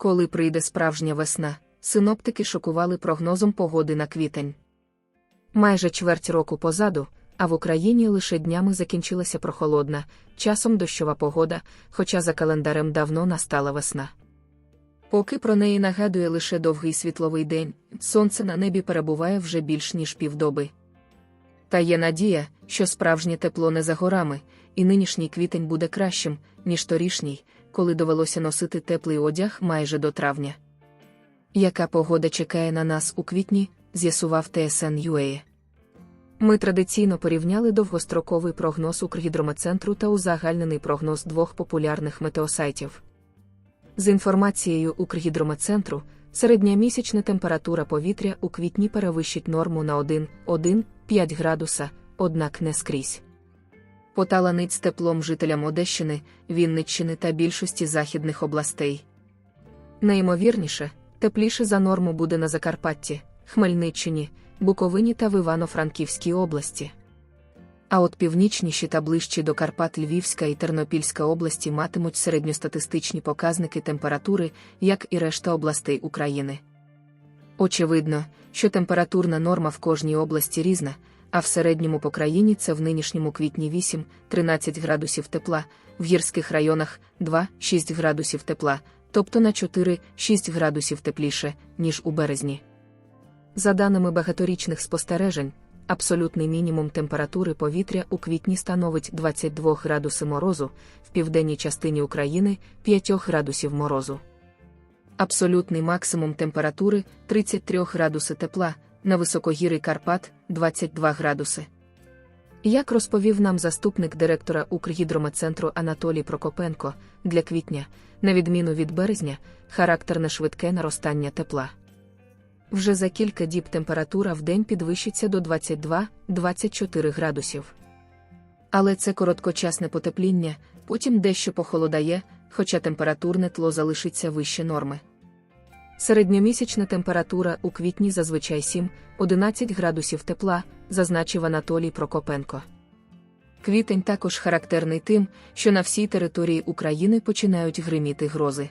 Коли прийде справжня весна, синоптики шокували прогнозом погоди на квітень. Майже чверть року позаду, а в Україні лише днями закінчилася прохолодна, часом дощова погода, хоча за календарем давно настала весна. Поки про неї нагадує лише довгий світловий день, сонце на небі перебуває вже більш ніж півдоби. Та є надія, що справжнє тепло не за горами, і нинішній квітень буде кращим, ніж торішній, коли довелося носити теплий одяг майже до травня. Яка погода чекає на нас у квітні, з'ясував ТСН ЮЕ. Ми традиційно порівняли довгостроковий прогноз Укргідрометцентру та узагальнений прогноз двох популярних метеосайтів. З інформацією Укргідрометцентру, середня місячна температура повітря у квітні перевищить норму на 1,1-5 градуса, однак не скрізь. Поталанить теплом жителям Одещини, Вінниччини та більшості західних областей. Найімовірніше, тепліше за норму буде на Закарпатті, Хмельниччині, Буковині та в Івано-Франківській області. А от північніші та ближчі до Карпат Львівська і Тернопільська області матимуть середньостатистичні показники температури, як і решта областей України. Очевидно, що температурна норма в кожній області різна, а в середньому по країні це в нинішньому квітні 8-13 градусів тепла, в гірських районах 2-6 градусів тепла, тобто на 4-6 градусів тепліше, ніж у березні. За даними багаторічних спостережень, абсолютний мінімум температури повітря у квітні становить 22 градуси морозу, в південній частині України 5 градусів морозу. Абсолютний максимум температури 33 градуси тепла, на високогір'ї Карпат 22 градуси. Як розповів нам заступник директора Укргідрометцентру Анатолій Прокопенко, для квітня, на відміну від березня, характерне швидке наростання тепла. Вже за кілька діб температура в день підвищиться до 22-24 градусів. Але це короткочасне потепління, потім дещо похолодає, хоча температурне тло залишиться вище норми. Середньомісячна температура у квітні зазвичай 7-11 градусів тепла, зазначив Анатолій Прокопенко. Квітень також характерний тим, що на всій території України починають гриміти грози.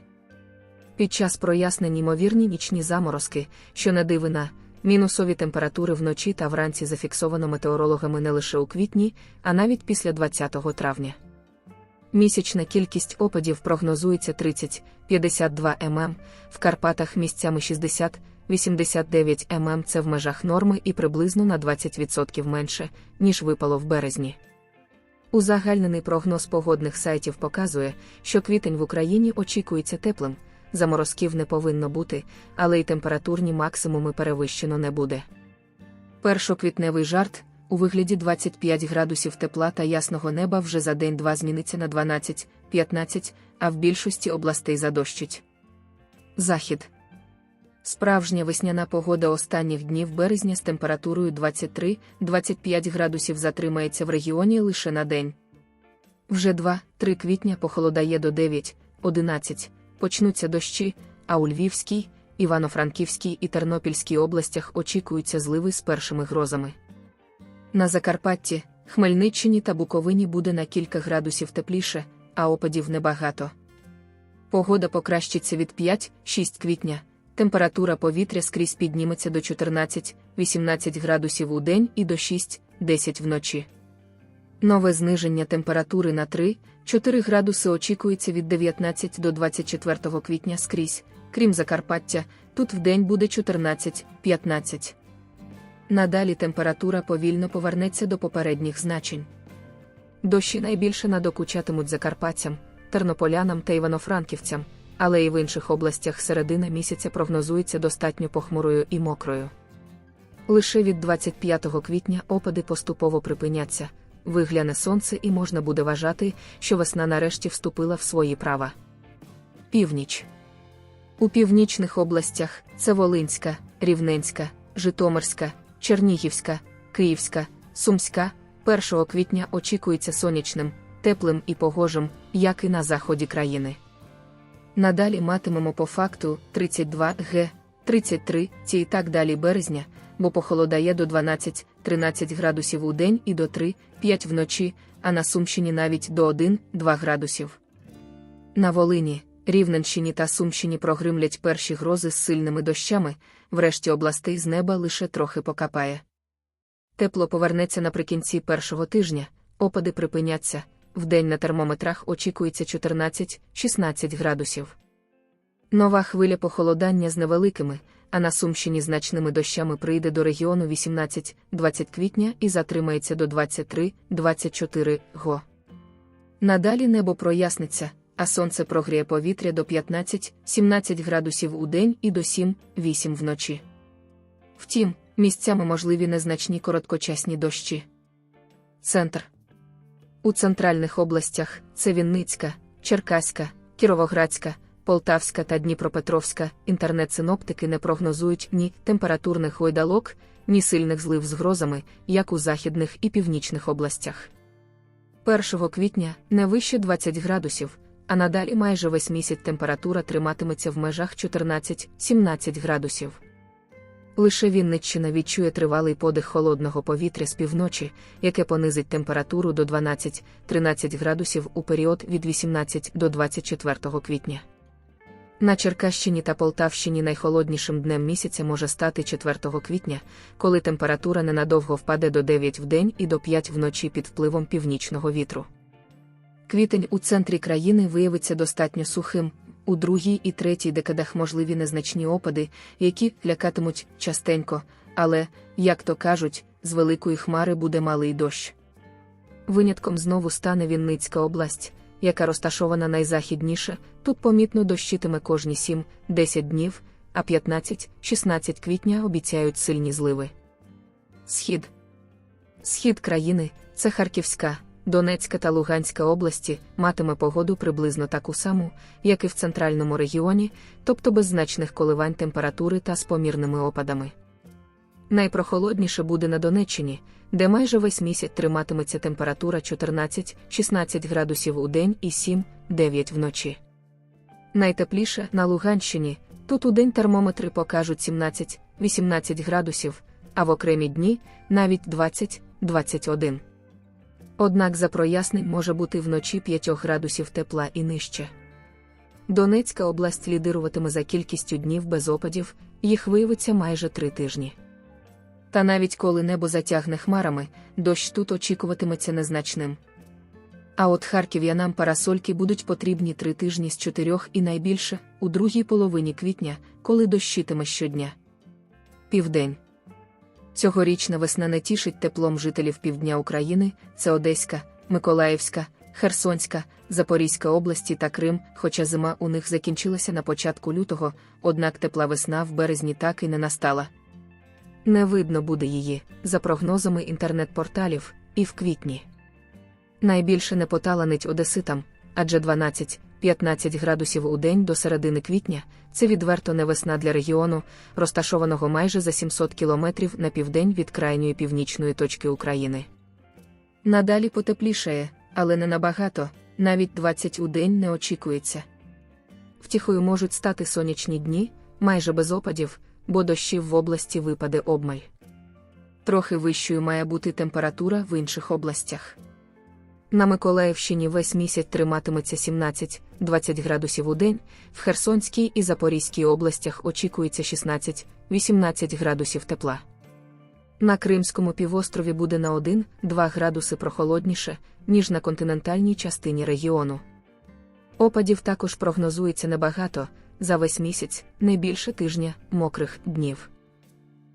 Під час прояснень ймовірні нічні заморозки, що не дивина, мінусові температури вночі та вранці зафіксовано метеорологами не лише у квітні, а навіть після 20 травня. Місячна кількість опадів прогнозується 30-52 мм, в Карпатах місцями 60-89 мм це в межах норми і приблизно на 20% менше, ніж випало в березні. Узагальнений прогноз погодних сайтів показує, що квітень в Україні очікується теплим, заморозків не повинно бути, але й температурні максимуми перевищено не буде. Першоквітневий жарт у вигляді 25 градусів тепла та ясного неба вже за день-два зміниться на 12-15, а в більшості областей задощить. Захід. Справжня весняна погода останніх днів березня з температурою 23-25 градусів затримається в регіоні лише на день. Вже 2-3 квітня похолодає до 9-11, почнуться дощі, а у Львівській, Івано-Франківській і Тернопільській областях очікуються зливи з першими грозами. На Закарпатті, Хмельниччині та Буковині буде на кілька градусів тепліше, а опадів небагато. Погода покращиться від 5-6 квітня, температура повітря скрізь підніметься до 14-18 градусів у день і до 6-10 вночі. Нове зниження температури на 3-4 градуси очікується від 19 до 24 квітня скрізь, крім Закарпаття, тут вдень буде 14-15. Надалі температура повільно повернеться до попередніх значень. Дощі найбільше надокучатимуть закарпатцям, тернополянам та івано-франківцям, але і в інших областях середина місяця прогнозується достатньо похмурою і мокрою. Лише від 25 квітня опади поступово припиняться, вигляне сонце і можна буде вважати, що весна нарешті вступила в свої права. Північ у північних областях це Волинська, Рівненська, Житомирська. Чернігівська, Київська, Сумська, 1 квітня очікується сонячним, теплим і погожим, як і на заході країни. Надалі матимемо по факту 32 г, 33 ці і так далі березня, бо похолодає до 12-13 градусів у день і до 3-5 вночі, а на Сумщині навіть до 1-2 градусів. На Волині, Рівненщині та Сумщині прогримлять перші грози з сильними дощами, врешті областей з неба лише трохи покапає. Тепло повернеться наприкінці першого тижня, опади припиняться, вдень на термометрах очікується 14-16 градусів. Нова хвиля похолодання з невеликими, а на Сумщині значними дощами прийде до регіону 18-20 квітня і затримається до 23-24 го. Надалі небо проясниться, а сонце прогріє повітря до 15-17 градусів у день і до 7-8 вночі. Втім, місцями можливі незначні короткочасні дощі. Центр у центральних областях це Вінницька, Черкаська, Кіровоградська, Полтавська та Дніпропетровська. Інтернет-синоптики не прогнозують ні температурних гойдалок, ні сильних злив з грозами, як у західних і північних областях. 1 квітня не вище 20 градусів, а надалі майже весь місяць температура триматиметься в межах 14-17 градусів. Лише Вінниччина відчує тривалий подих холодного повітря з півночі, яке понизить температуру до 12-13 градусів у період від 18 до 24 квітня. На Черкащині та Полтавщині найхолоднішим днем місяця може стати 4 квітня, коли температура ненадовго впаде до 9 вдень і до 5 вночі під впливом північного вітру. Квітень у центрі країни виявиться достатньо сухим, у другій і третій декадах можливі незначні опади, які лякатимуть частенько, але, як то кажуть, з великої хмари буде малий дощ. Винятком знову стане Вінницька область, яка розташована найзахідніше, тут помітно дощитиме кожні 7-10 днів, а 15-16 квітня обіцяють сильні зливи. Схід Схід країни це Харківська, Донецька та Луганська області матиме погоду приблизно таку саму, як і в центральному регіоні, тобто без значних коливань температури та з помірними опадами. Найпрохолодніше буде на Донеччині, де майже весь місяць триматиметься температура 14-16 градусів у день і 7-9 вночі. Найтепліше на Луганщині, тут у день термометри покажуть 17-18 градусів, а в окремі дні навіть 20-21. Однак за прояснень може бути вночі 5 градусів тепла і нижче. Донецька область лідируватиме за кількістю днів без опадів, їх виявиться майже три тижні. Та навіть коли небо затягне хмарами, дощ тут очікуватиметься незначним. А от харків'янам парасольки будуть потрібні три тижні з чотирьох і найбільше у другій половині квітня, коли дощитиме щодня. Південь. Цьогорічна весна не тішить теплом жителів півдня України, це Одеська, Миколаївська, Херсонська, Запорізька області та Крим, хоча зима у них закінчилася на початку лютого, однак тепла весна в березні так і не настала. Не видно буде її, за прогнозами інтернет-порталів, і в квітні. Найбільше не поталанить одеситам, адже 12-15 градусів у день до середини квітня це відверто не весна для регіону, розташованого майже за 700 кілометрів на південь від крайньої північної точки України. Надалі потеплішає, але не набагато, навіть 20 у день не очікується. Втіхою можуть стати сонячні дні, майже без опадів, бо дощів в області випаде обмаль. Трохи вищою має бути температура в інших областях. На Миколаївщині весь місяць триматиметься 17-20 градусів у день, в Херсонській і Запорізькій областях очікується 16-18 градусів тепла. На Кримському півострові буде на 1-2 градуси прохолодніше, ніж на континентальній частині регіону. Опадів також прогнозується небагато, за весь місяць, не більше тижня, мокрих днів.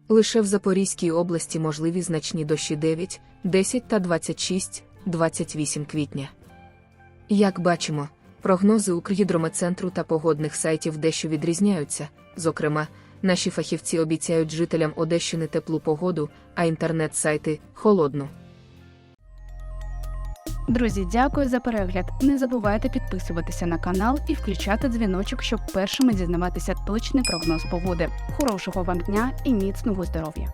Лише в Запорізькій області можливі значні дощі 9, 10 та 26, 28 квітня. Як бачимо, прогнози Укргідрометцентру та погодних сайтів дещо відрізняються. Зокрема, наші фахівці обіцяють жителям Одещини теплу погоду, а інтернет-сайти холодну. Друзі, дякую за перегляд. Не забувайте підписуватися на канал і включати дзвіночок, щоб першими дізнаватися точний прогноз погоди. Хорошого вам дня і міцного здоров'я!